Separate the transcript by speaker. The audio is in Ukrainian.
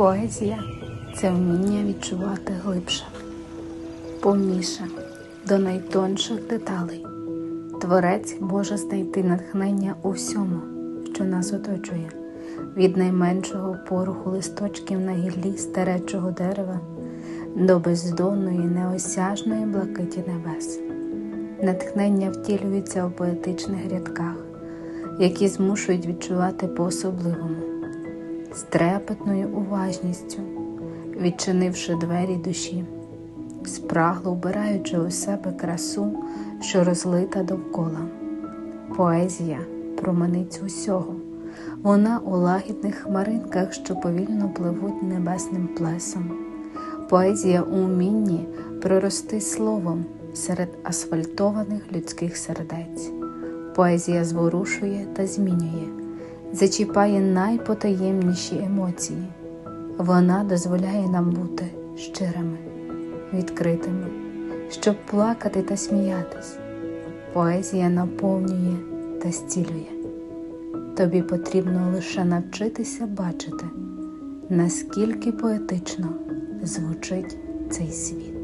Speaker 1: Поезія це вміння відчувати глибше, повніше до найтонших деталей. Творець може знайти натхнення у всьому, що нас оточує, від найменшого поруху листочків на гіллі старечого дерева до бездонної неосяжної блакиті небес. Натхнення втілюється у поетичних рядках, які змушують відчувати по-особливому з трепетною уважністю, відчинивши двері душі, спрагло вбираючи у себе красу, що розлита довкола. Поезія променить усього, вона у лагідних хмаринках, що повільно пливуть небесним плесом. Поезія у вмінні прорости словом серед асфальтованих людських сердець. Поезія зворушує та змінює зачіпає найпотаємніші емоції. Вона дозволяє нам бути щирими, відкритими, щоб плакати та сміятись. Поезія наповнює та зцілює. Тобі потрібно лише навчитися бачити, наскільки поетично звучить цей світ.